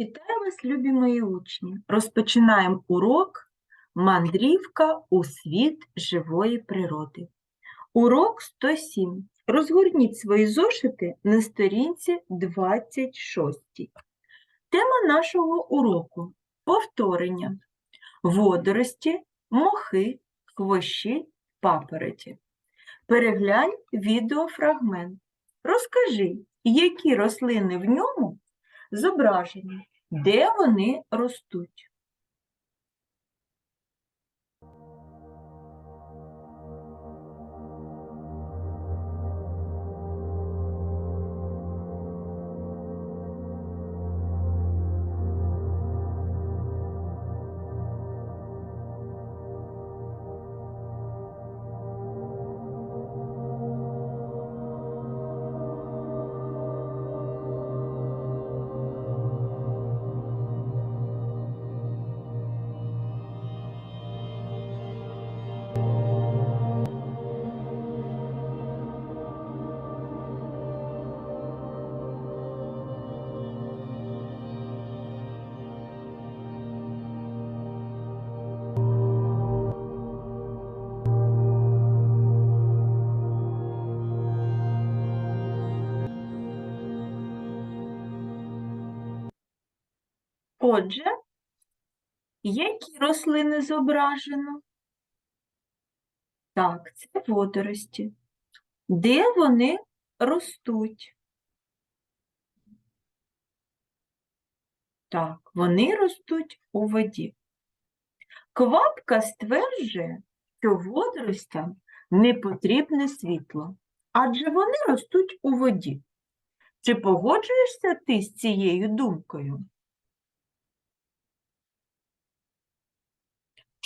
Вітаю вас, любі мої учні! Розпочинаємо урок Мандрівка у світ живої природи. Урок 107. Розгорніть свої зошити на сторінці 26. Тема нашого уроку повторення. Водорості, мохи, хвощі, папороті. Переглянь відеофрагмент. Розкажи, які рослини в ньому зображені, де вони ростуть. Отже, які рослини зображено? Так, це водорості. Де вони ростуть? Так, вони ростуть у воді. Квапка стверджує, що водоростям не потрібне світло, адже вони ростуть у воді. Чи погоджуєшся ти з цією думкою?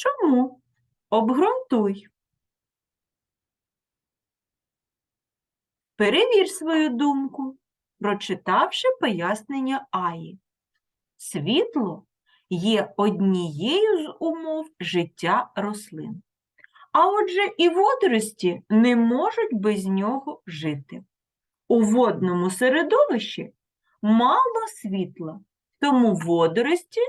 Чому? Обґрунтуй. Перевір свою думку, прочитавши пояснення Аї. Світло є однією з умов життя рослин. А отже, і водорості не можуть без нього жити. У водному середовищі мало світла, тому водорості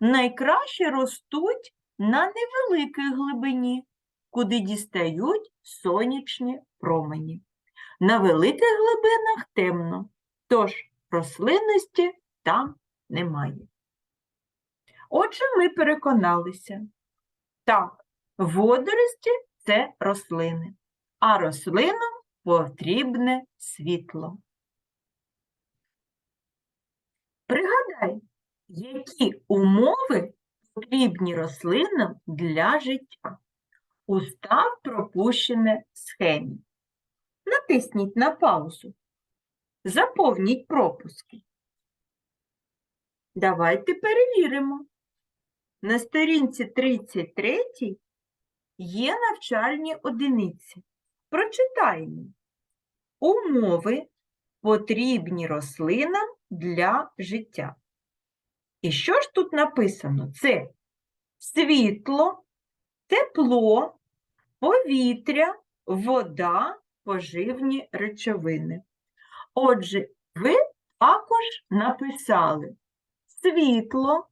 найкраще ростуть на невеликій глибині, куди дістають сонячні промені. На великих глибинах темно, тож рослинності там немає. Отже, ми переконалися. Так, водорості це рослини, а рослинам потрібне світло. Пригадай, які умови потрібні рослинам для життя. Устав пропущене схемі. Натисніть на паузу. Заповніть пропуски. Давайте перевіримо. На сторінці 33 є навчальні одиниці. Прочитаємо. Умови потрібні рослинам для життя. І що ж тут написано? Це світло, тепло, повітря, вода, поживні речовини. Отже, ви також написали світло,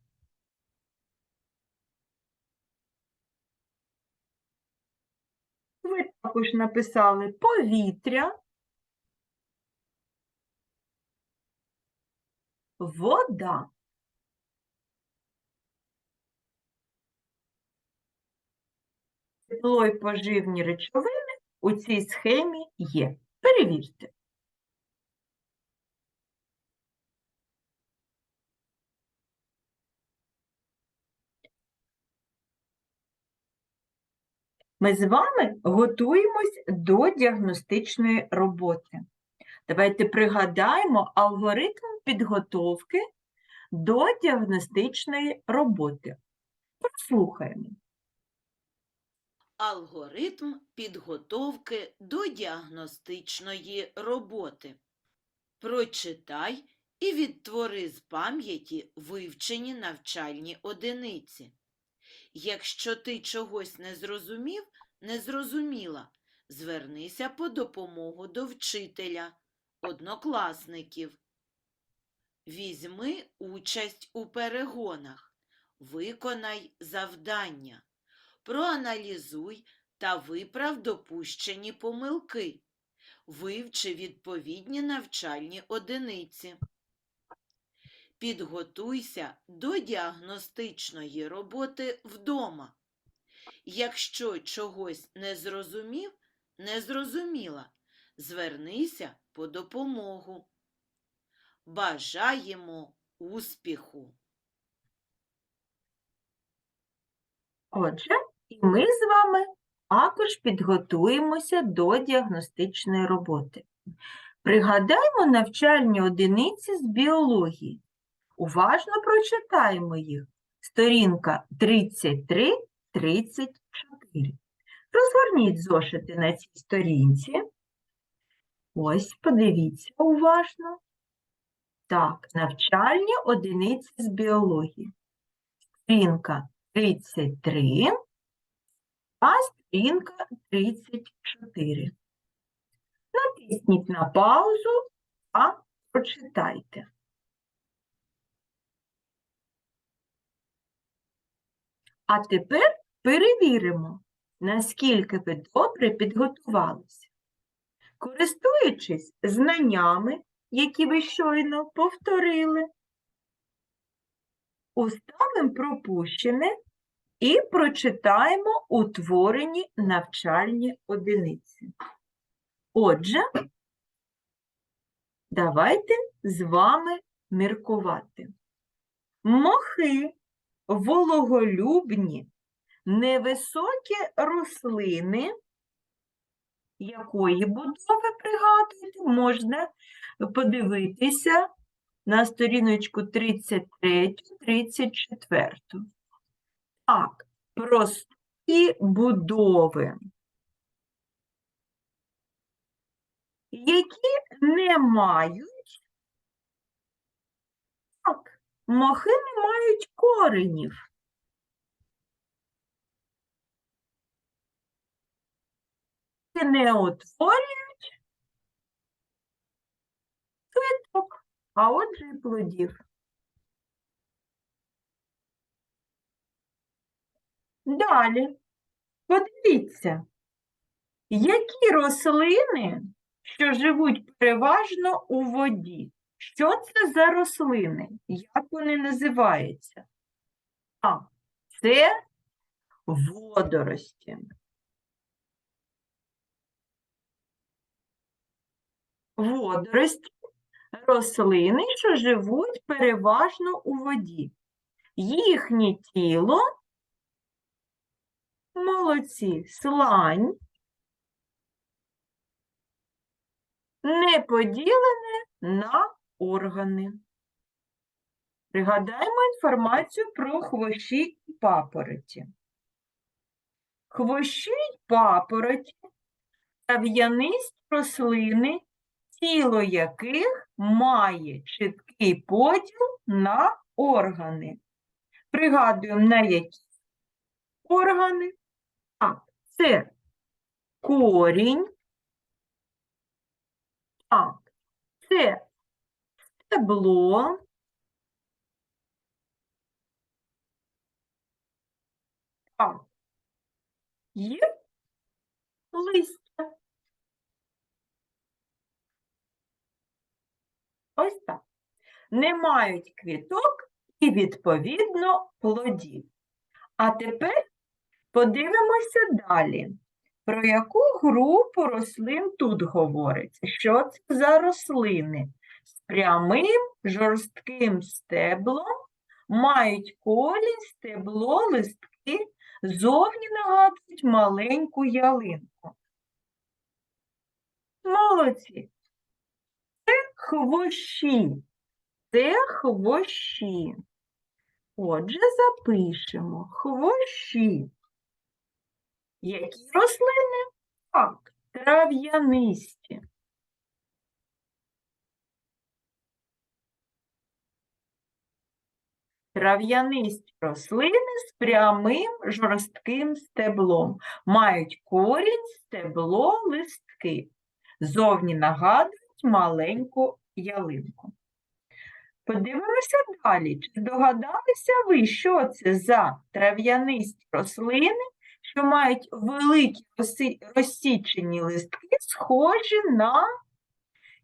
ви також написали повітря, вода. Тепло і поживні речовини у цій схемі є. Перевірте. Ми з вами готуємось до діагностичної роботи. Давайте пригадаємо алгоритм підготовки до діагностичної роботи. Прослухаємо. Алгоритм підготовки до діагностичної роботи. Прочитай і відтвори з пам'яті вивчені навчальні одиниці. Якщо ти чогось не зрозумів, не зрозуміла, звернися по допомогу до вчителя, однокласників. Візьми участь у перегонах, виконай завдання, проаналізуй та виправ допущені помилки, вивчи відповідні навчальні одиниці. Підготуйся до діагностичної роботи вдома. Якщо чогось не зрозумів, не зрозуміла, звернися по допомогу. Бажаємо успіху! Отже, і ми з вами також підготуємося до діагностичної роботи. Пригадаймо навчальні одиниці з біології. Уважно прочитаємо їх. Сторінка 33-34. Розгорніть зошити на цій сторінці. Ось, подивіться уважно. Так, навчальні одиниці з біології. Сторінка 33, а сторінка 34. Натисніть на паузу, а прочитайте. А тепер перевіримо, наскільки ви добре підготувалися. Користуючись знаннями, які ви щойно повторили, уставимо пропущене і прочитаємо утворені навчальні одиниці. Отже, давайте з вами міркувати. Мохи, вологолюбні, невисокі рослини, якої будови пригадуєте, можна подивитися на сторіночку 33-34. Так, прості будови, які не мають, так, мохи не мають коренів. Не утворюють квіток, а отже і плодів. Далі, подивіться, які рослини, що живуть переважно у воді, що це за рослини? Як вони називаються? А, це водорості. Водорості – рослини, що живуть переважно у воді. Їхнє тіло молодці, слань, не поділене на органи. Пригадаємо інформацію про хвощі і папороті. Хвощі й папороті – трав'янисті рослини, тіло яких має чіткий поділ на органи. Пригадуємо, на які органи. Так, це корінь. Так, це стебло. Так, є листя. Ось так. Не мають квіток і, відповідно, плодів. А тепер подивимося далі. Про яку групу рослин тут говориться? Що це за рослини? З прямим жорстким стеблом мають колінь, стебло, листки, зовні нагадують маленьку ялинку. Молодці. Це хвощі. Це хвощі. Отже, запишемо хвощі. Які рослини? Так, трав'янисті. Трав'янисті рослини з прямим жорстким стеблом. Мають корінь, стебло, листки. Зовні нагадують маленьку ялинку. Подивимося далі. Чи здогадалися ви, що це за трав'янисті рослини, що мають великі розсічені листки, схожі на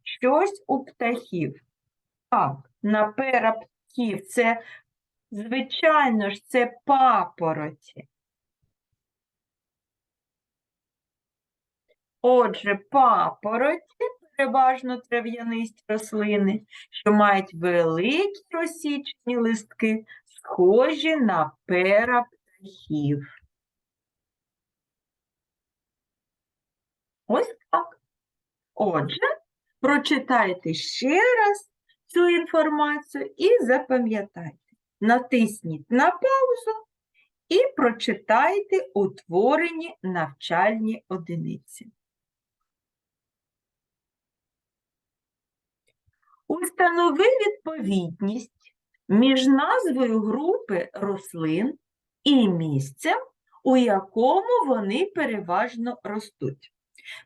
щось у птахів? Так, на пера птахів. Це, звичайно ж, це папороті. Отже, папороті переважно трав'янисті рослини, що мають великі розсічені листки, схожі на пера птахів. Ось так. Отже, прочитайте ще раз цю інформацію і запам'ятайте. Натисніть на паузу і прочитайте утворені навчальні одиниці. Установи відповідність між назвою групи рослин і місцем, у якому вони переважно ростуть.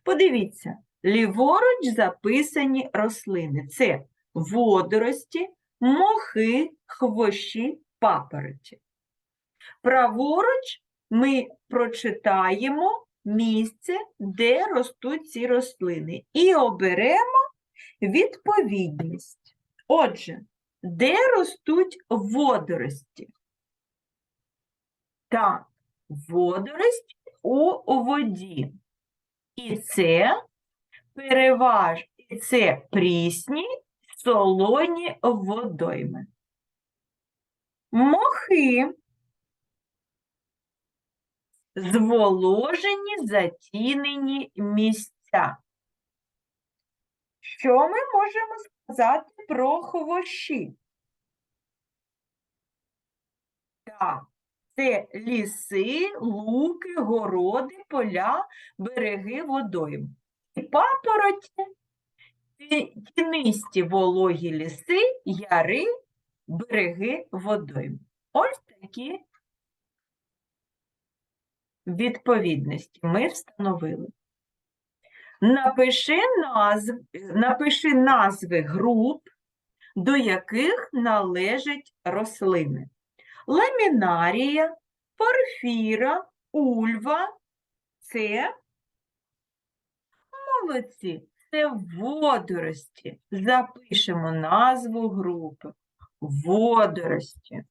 Подивіться, ліворуч записані рослини. Це водорості, мохи, хвощі, папороті. Праворуч ми прочитаємо місце, де ростуть ці рослини, і оберемо відповідність. Отже, де ростуть водорості? Так, водорості у воді. І це переваж, і це прісні солоні водойми. Мохи зволожені, затінені місця. Що ми можемо сказати про хвощі? Так, це ліси, луки, городи, поля, береги водойм. І папороті, ті- тінисті вологі ліси, яри, береги водойм. Ось такі відповідності ми встановили. Напиши, назв, напиши назви груп, до яких належать рослини. Ламінарія, порфіра, ульва це молодці, це водорості. Запишемо назву групи. Водорості.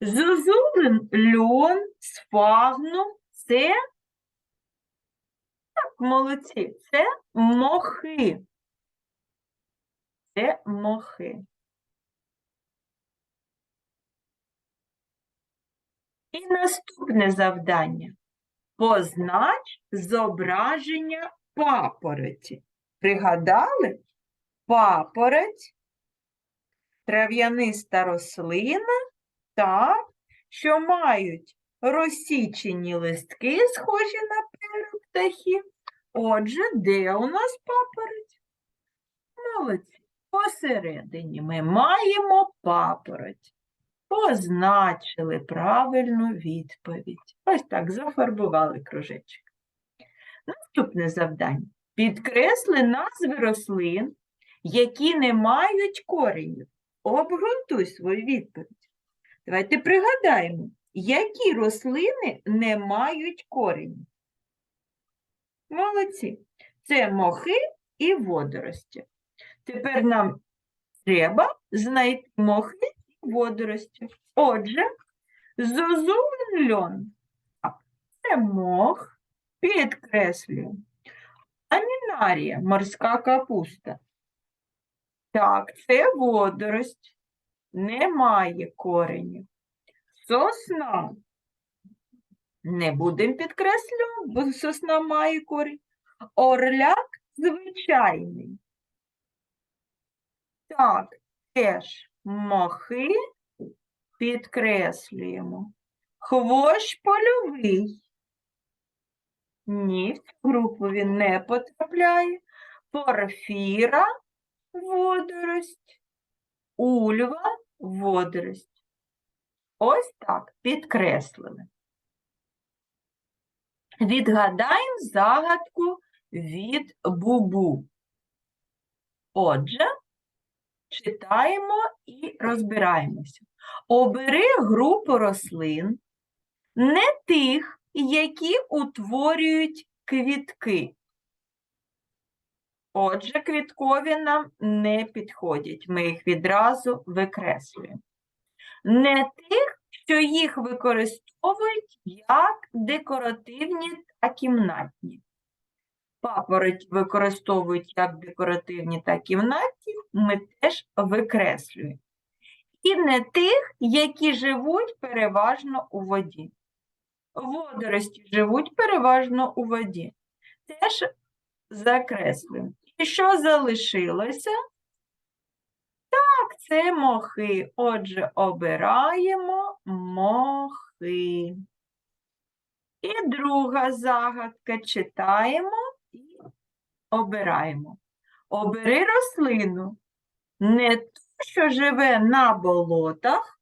Зозулин льон, сфагнум це так, молодці, це мохи. Це мохи. І наступне завдання. Познач зображення папороті. Пригадали? Папороть, трав'яниста рослина, так, що мають розсічені листки, схожі на перу птахів. Отже, де у нас папороть? Молодці. Посередині ми маємо папороть. Позначили правильну відповідь. Ось так, зафарбували кружечок. Наступне завдання. Підкресли назви рослин, які не мають коренів. Обґрунтуй свою відповідь. Давайте пригадаємо, які рослини не мають коренів. Молодці. Це мохи і водорості. Тепер нам треба знайти мохи і водорості. Отже, зозулин льон. Це мох, підкреслюю. Амінарія, морська капуста. Так, це водорость. Немає коренів. Сосна. Не будемо підкреслювати, бо сосна має корінь. Орляк звичайний. Так, теж мохи підкреслюємо. Хвощ польовий. Ні, в групу він не потрапляє. Порфіра водорость. Ульва водорость. Ось так підкреслили. Відгадаємо загадку від бубу. Отже, читаємо і розбираємося. Обери групу рослин, не тих, які утворюють квітки. Отже, квіткові нам не підходять. Ми їх відразу викреслюємо. Не тих, що їх використовують як декоративні та кімнатні. Папороті використовують як декоративні та кімнатні, ми теж викреслюємо. І не тих, які живуть переважно у воді. Водорості живуть переважно у воді. Теж закреслюємо. І що залишилося? Так, це мохи. Отже, обираємо мохи. І друга загадка читаємо і обираємо. Обери рослину, не ту, що живе на болотах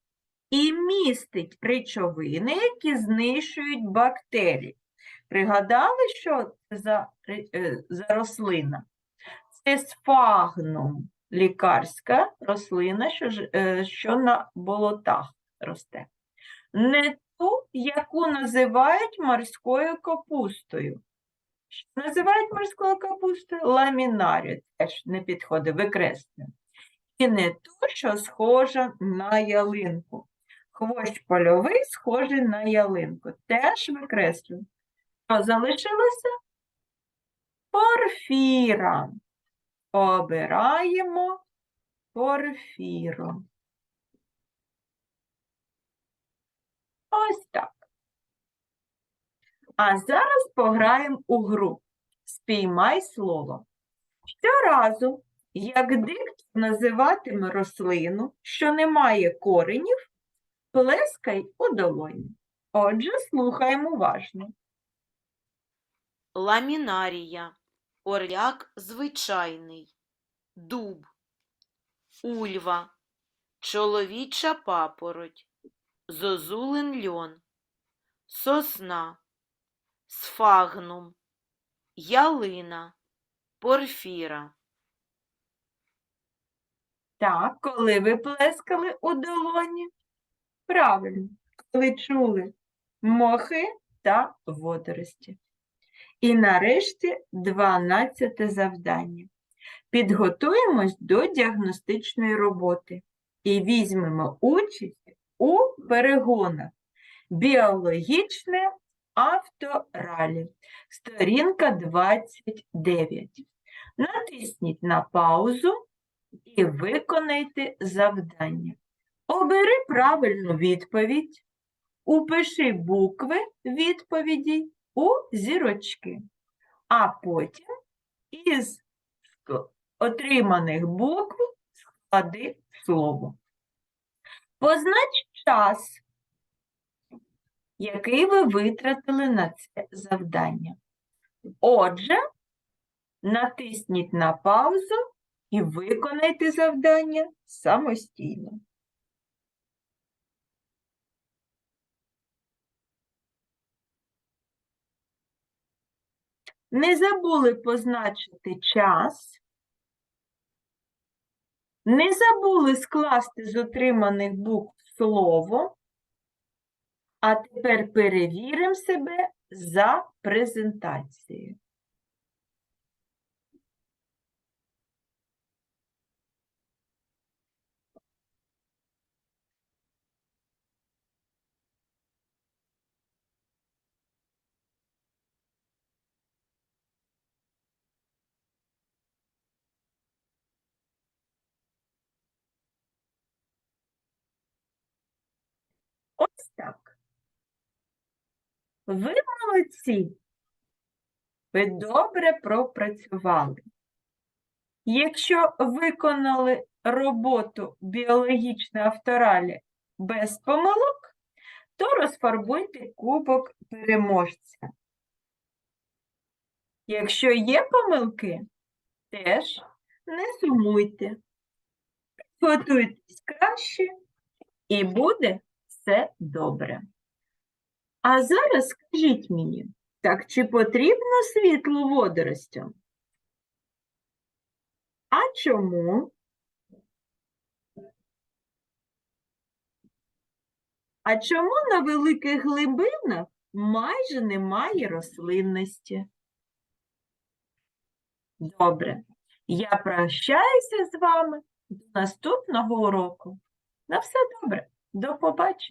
і містить речовини, які знищують бактерії. Пригадали, що це за, е, за рослина? Це сфагнум, лікарська рослина, що, е, що на болотах росте. Не ту, яку називають морською капустою. Називають морською капустою? Ламінарію. Теж не підходить, викреслюємо. І не ту, що схожа на ялинку. Хвощ польовий схожий на ялинку. Теж викреслюємо. Що залишилося? Порфіра. Обираємо порфіру. Ось так. А зараз пограємо у гру. Спіймай слово. Щоразу, як диктор називатиме рослину, що не має коренів, плескай у долоні. Отже, слухаємо уважно. Ламінарія, орляк звичайний, дуб, ульва, чоловіча папороть, зозулин льон, сосна, сфагнум, ялина, порфіра. Так, коли ви плескали у долоні? Правильно, коли чули мохи та водорості. І нарешті 12 завдання. Підготуємось до діагностичної роботи і візьмемо участь у перегонах. Біологічне авторалі. Сторінка 29. Натисніть на паузу і виконайте завдання. Обери правильну відповідь, упиши букви відповіді у зірочки, а потім із отриманих букв склади слово. Познач час, який ви витратили на це завдання. Отже, натисніть на паузу і виконайте завдання самостійно. Не забули позначити час. Не забули скласти з отриманих букв слово. А тепер перевіримо себе за презентацією. Ось так. Ви молодці. Ви добре пропрацювали. Якщо виконали роботу біологічної авторалі без помилок, то розфарбуйте кубок переможця. Якщо є помилки, теж не сумуйте. Готуйтесь краще і буде все добре. А зараз скажіть мені, так чи потрібно світло водоростям? А чому? А чому на великих глибинах майже немає рослинності? Добре, я прощаюся з вами до наступного уроку. На все добре, до побачення.